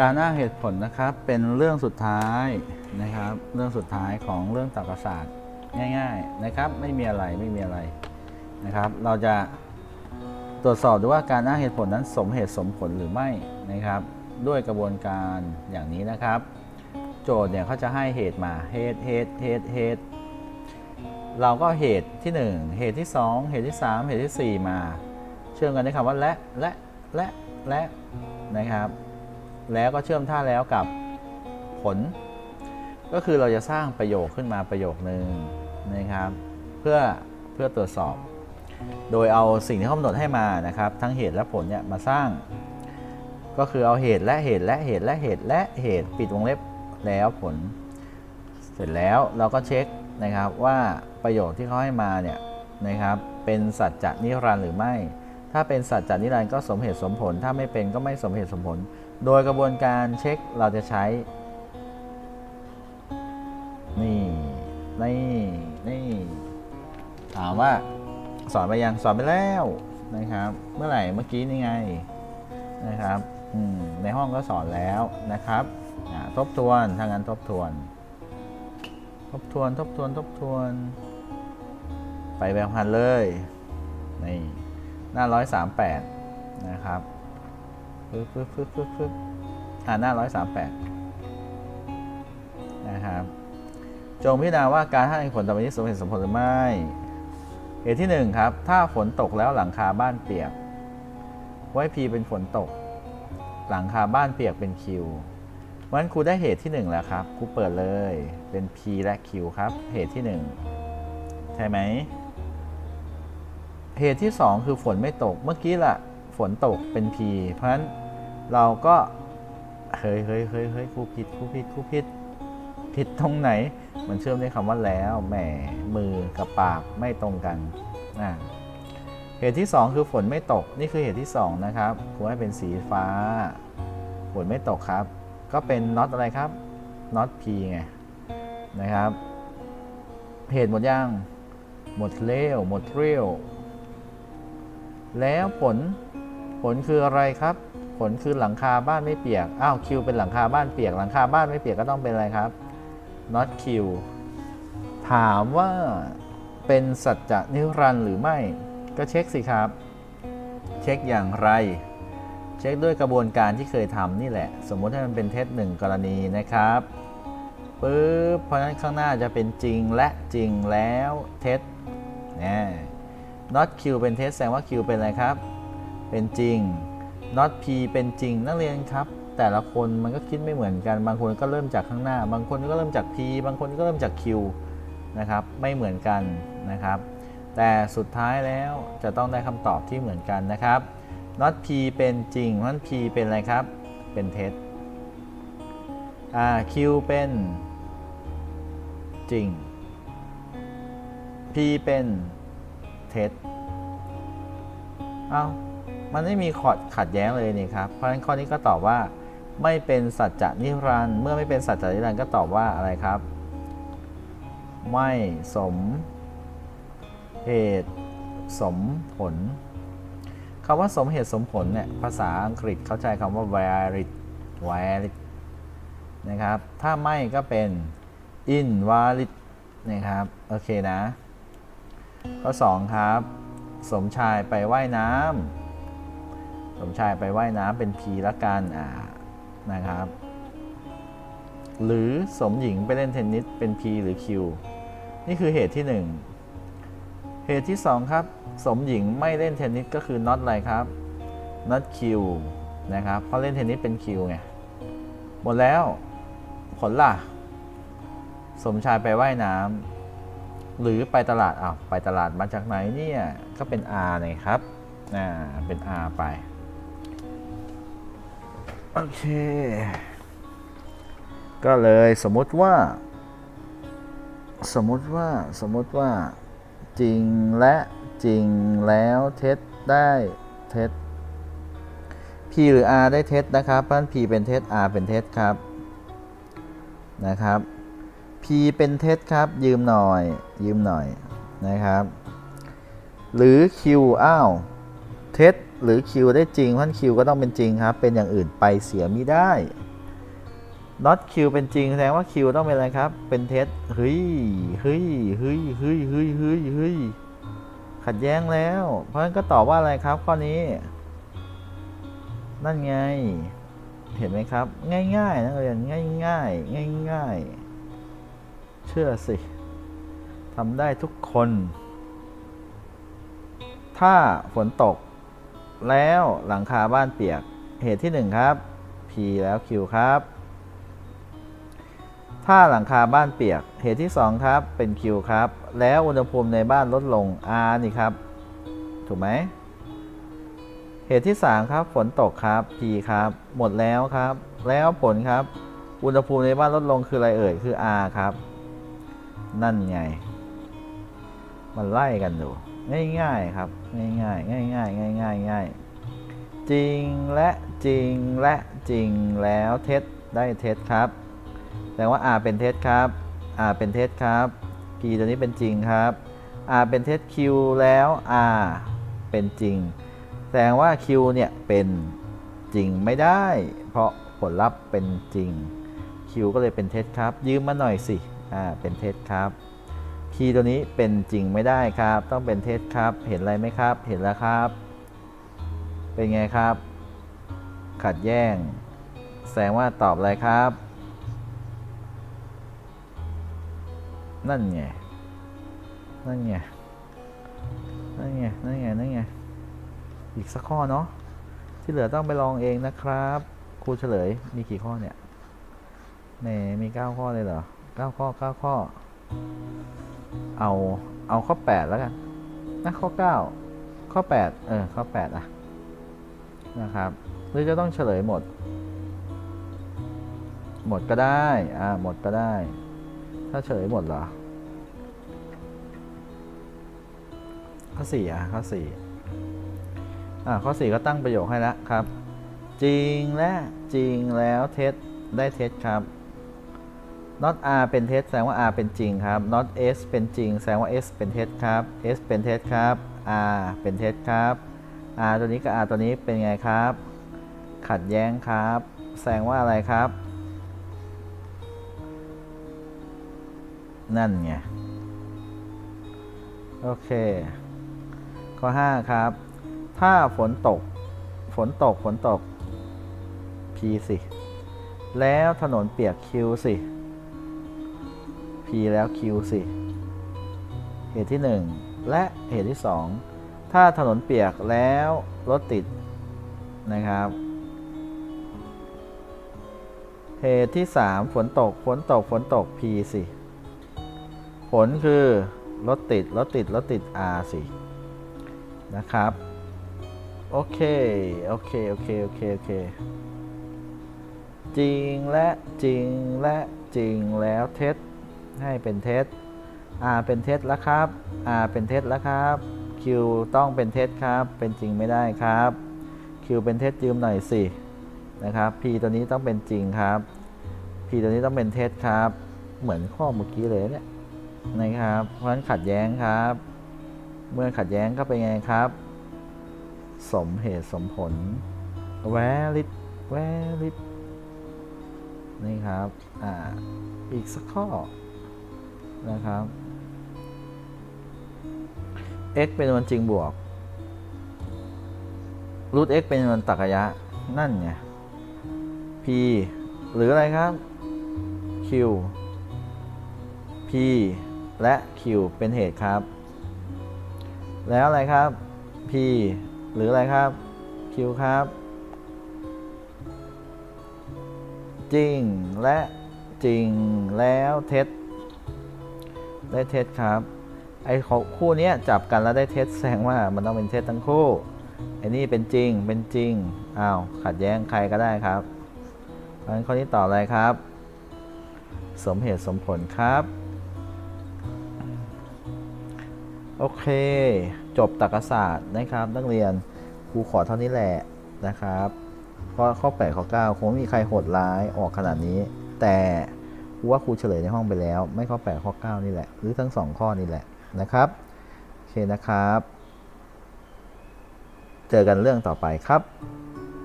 การอ้างเหตุผลนะครับเป็นเรื่องสุดท้ายนะครับ เรื่องสุดท้ายของเรื่องตรรกศาสตร์ง่ายๆนะครับ ไม่มีอะไรไม่มีอะไรนะครับ เราจะตรวจสอบดูว่าการอ้างเหตุผลนั้นสมเหตุสมผลหรือไม่นะครับ ด้วยกระบวนการอย่างนี้นะครับ โจทย์เนี่ยเขาจะให้เหตุมาเหตุเหตุเหตุเหตุเราก็เหตุที่ 1 เหตุที่ 2 เหตุที่ 3 เหตุที่ 4 มา เชื่อมกันด้วยคำว่าและและและและนะครับ แล้วก็เชื่อมท่าแล้วกับผล ก็คือเราจะสร้างประโยคขึ้นมาประโยคหนึ่งนะครับ เพื่อเพื่อตรวจสอบ โดยเอาสิ่งที่ขากำหนดให้มานะครับ ทั้งเหตุและผลเนี่ยมาสร้าง ก็คือเอาเหตุและเหตุและเหตุและเหตุและเหตุปิดวงเล็บแล้วผล เสร็จแล้วเราก็เช็คนะครับว่าประโยคที่เขาให้มาเนี่ยนะครับเป็นสัจจะนิรันดร์หรือไม่ ถ้าเป็นสัจจะนิรันดร์ก็สมเหตุสมผล ถ้าไม่เป็นก็ไม่สมเหตุสมผล โดยกระบวนการเช็คเราจะใช้ นี่นี่นี่ถามว่าสอนไปยังสอนไปแล้วนะครับ เมื่อไหร่เมื่อกี้นี่ไงนะครับในห้องก็สอนแล้วนะครับทบทวนทางนั้นทบทวน ทบทวนทบทวนทบทวน ไปแบบพันเลยนี่ หน้าร้อยสามแปดนะครับปึ๊บปึ๊บปึ๊บปึ๊บปึ๊บอ่าหน้าร้อยสามแปดนะครับ จงพิจารณาว่าการให้ผลต่อไปนี้สมเหตุสมผลหรือไม่เหตุที่หนึ่งครับ ถ้าฝนตกแล้วหลังคาบ้านเปียก ไว้ P เป็นฝนตก หลังคาบ้านเปียกเป็น Q เพราะฉะนั้นครูได้เหตุที่ 1 แล้วครับครูเปิดเลยเป็น P และ Q ครับ เหตุที่ 1 ใช่ไหม เหตุที่ 2 คือฝนไม่ตก เมื่อกี้ล่ะ ฝนตกเป็น P เพราะฉะนั้นเราก็ เฮ้ยเฮ้ยเฮ้ยเฮ้ยครูผิดครูผิดครูผิด ผิดตรงไหน มันเชื่อมด้วยคำว่าแล้ว แหม มือกับปากไม่ตรงกันอ่าเหตุที่ 2 คือฝนไม่ตก นี่คือเหตุที่ 2 นะครับครูให้เป็นสีฟ้า ฝนไม่ตกครับ ก็เป็นน็อตอะไรครับน็อต P ไงนะครับ เหตุหมดย่าง หมดเร็วหมดเร็ว แล้วผลผลคืออะไรครับ ผลคือหลังคาบ้านไม่เปียก อ้าวคิวเป็นหลังคาบ้านเปียก หลังคาบ้านไม่เปียกก็ต้องเป็นอะไรครับ not Q ถามว่าเป็นสัจจะนิรันดร์หรือไม่ ก็เช็คสิครับ เช็คอย่างไร เช็คด้วยกระบวนการที่เคยทำนี่แหละ สมมติให้มันเป็นเท็จหนึ่งกรณีนะครับปึ๊บเพราะฉะนั้นข้างหน้าจะเป็นจริงและจริงแล้วเท็จนะ not q เป็นเท็จแสดงว่า q เป็นอะไรครับ เป็นจริง not p เป็นจริงนักเรียนครับ แต่ละคนมันก็คิดไม่เหมือนกัน บางคนก็เริ่มจากข้างหน้า บางคนก็เริ่มจาก p บางคนก็เริ่มจาก q นะครับ ไม่เหมือนกันนะครับ แต่สุดท้ายแล้วจะต้องได้คำตอบที่เหมือนกันนะครับ not p เป็นจริงเพราะ p เป็นอะไรครับ เป็นเท็จอ่า q เป็นจริง p เป็น เท็จเอามันไม่มีขอดขัดแย้งเลยนี่ครับ เพราะฉะนั้นข้อนี้ก็ตอบว่า ไม่เป็นสัจจะนิรันด์เมื่อไม่เป็นสัจจะนิรันด์ก็ตอบว่าอะไรครับ ไม่สมเหตุสมผลคำว่าสมเหตุสมผลเนี่ยภาษาอังกฤษเข้าใจคำว่า valid valid นะครับ ถ้าไม่ก็เป็น invalid นะครับ โอเคนะ ข้อ 2 ครับ สมชายไปไว่ายน้ำสมชายไปไว่ายน้ำเป็น P ละกันอ่านะครับ หรือสมหญิงไปเล่นเทนนิสเป็น P หรือ Q นี่คือเหตุที่ 1 เหตุที่ 2 ครับ สมหญิงไม่เล่นเทนนิสก็คือ not อะไรครับ not Q นะครับเพราะเล่นเทนนิสเป็น Q ไงหมดแล้วผลล่ะ สมชายไปไว่ายน้ำ หรือไปตลาดอ้าวไปตลาดมาจากไหนเนี่ยก็เป็น R เลยครับอ่าเป็น R ไป โอเค ก็เลยสมมติว่า สมมติว่าสมมติว่า จริงและจริงแล้วเท็จได้เท็จ P หรือ R ได้เท็จนะครับเพราะฉะนั้น P เป็นเท็จ R เป็นเท็จครับนะครับ P เป็นเท็จครับ ยืมหน่อย ยืมหน่อยนะครับ หรือ Q อ้าวเท็จหรือ Q ได้จริงเพราะฉะนั้น Q ก็ต้องเป็นจริงครับ เป็นอย่างอื่นไปเสียไม่ได้ not q เป็นจริงแสดงว่า q ต้องเป็นอะไรครับ เป็นเท็จเฮ้ยเฮ้ยเฮ้ยเฮ้ยเฮ้ยเฮ้ยเฮ้ยขัดแย้งแล้ว เพราะฉะนั้นก็ตอบว่าอะไรครับข้อนี้ นั่นไง เห็นไหมครับ ง่ายๆนักเรียนง่ายง่ายง่ายง่ายๆ เชื่อสิทำได้ทุกคน ถ้าฝนตก แล้วหลังคาบ้านเปียกเหตุที่หนึ่งครับ P แล้ว Q ครับ ถ้าหลังคาบ้านเปียก เหตุที่สองครับ เป็น Q ครับ แล้วอุณหภูมิในบ้านลดลง R นี่ครับ ถูกไหม เหตุที่ 3 ครับ ฝนตกครับ P ครับ หมดแล้วครับ แล้วผลครับ อุณหภูมิในบ้านลดลงคืออะไรเอ่ย คือ R ครับ นั่นไง มันไล่กันดูง่ายๆครับ ง่ายๆง่ายๆง่ายๆง่ายๆจริงและจริงและจริงแล้วเท็จได้เท็จครับแสดงว่า R เป็นเท็จครับ R เป็นเท็จครับ P ตัวนี้เป็นจริงครับ R เป็นเท็จ Q แล้ว R เป็นจริงแสดงว่า Q เนี่ยเป็นจริงไม่ได้ เพราะผลลัพธ์เป็นจริง Q ก็เลยเป็นเท็จครับ ยืมมาหน่อยสิ อ่าเป็นเท็จครับคีย์ตัวนี้เป็นจริงไม่ได้ครับ ต้องเป็นเท็จครับ เห็นอะไรไหมครับ เห็นแล้วครับ เป็นไงครับ ขัดแย้ง แสดงว่าตอบอะไรครับ นั่นไง นั่นไง นั่นไง นั่นไง นั่นไง อีกสักข้อเนาะ ที่เหลือต้องไปลองเองนะครับ ครูเฉลยมีกี่ข้อเนี่ยแหมมี9ข้อเลยเหรอ 9ข้อ9ข้อ เอาเอาข้อ8แล้วกันนะข้อ9ข้อ8เออข้อ8อะนะครับหรือจะต้องเฉลยหมด หมดก็ได้อ่าหมดก็ได้ ถ้าเฉลยหมดเหรอข้อ4อะข้อ4อ่าข้อ4ก็ตั้งประโยคให้แล้วครับ จริงและจริงแล้วเท็จได้เท็จครับ not r เป็นเท็จแสดงว่า r เป็นจริงครับ not s เป็นจริง แสดงว่า s เป็นเท็จครับ s เป็นเท็จครับ r เป็นเท็จครับ r ตัวนี้กับ r ตัวนี้เป็นไงครับ ขัดแย้งครับ แสดงว่าอะไรครับ นั่นไง โอเค ข้อ 5 ครับ ถ้าฝนตก ฝนตก ฝนตก P สิ แล้วถนนเปียก Q สิ P แล้ว Q สิ เหตุที่ 1 และเหตุที่ 2 ถ้าถนนเปียกแล้วรถติดนะครับ เหตุที่ 3 ฝนตก ฝนตก ฝนตก P สิ ผลคือรถติด รถติด รถติด R สิ นะครับ โอเค โอเค โอเค โอเค โอเค จริงและจริงและจริงแล้วเท็จ ให้เป็นเท็จ R เป็นเท็จแล้วครับ R เป็นเท็จแล้วครับ Q ต้องเป็นเท็จครับ เป็นจริงไม่ได้ครับ Q เป็นเท็จยืมหน่อยสินะครับ P ตัวนี้ต้องเป็นจริงครับ P ตัวนี้ต้องเป็นเท็จครับ เหมือนข้อเมื่อกี้เลยเนี่ยนะครับ เพราะฉะนั้นขัดแย้งครับ เมื่อขัดแย้งก็เป็นไงครับ สมเหตุสมผล valid valid นี่ครับ อ่า อีกสักข้อ นะครับ x เป็นวันจริงบวกรูท x เป็นวันตรรกยะนั่นไง p หรืออะไรครับ q p และ q เป็นเหตุครับ แล้วอะไรครับ p หรืออะไรครับ q ครับ จริงและจริงแล้วเท็จ ได้เท็จครับ ไอ้ของคู่นี้จับกันแล้วได้เท็จแสดงว่ามันต้องเป็นเท็จทั้งคู่ไอ้นี่เป็นจริงเป็นจริงอ้าวขัดแย้งใครก็ได้ครับเพราะฉะนั้นข้อนี้ตอบอะไรครับ สมเหตุสมผลครับ โอเค จบตรรกศาสตร์นะครับ นักเรียนครูขอเท่านี้แหละนะครับเพราะข้อ 8 ข้อ 9 คงไม่มีใครโหดร้ายออกขนาดนี้ แต่ ว่าครูเฉลยในห้องไปแล้ว ไม่ข้อ 8 ข้อ 9 นี่แหละ หรือทั้ง 2 ข้อนี่แหละนะครับโอเคนะครับ เจอกันเรื่องต่อไปครับ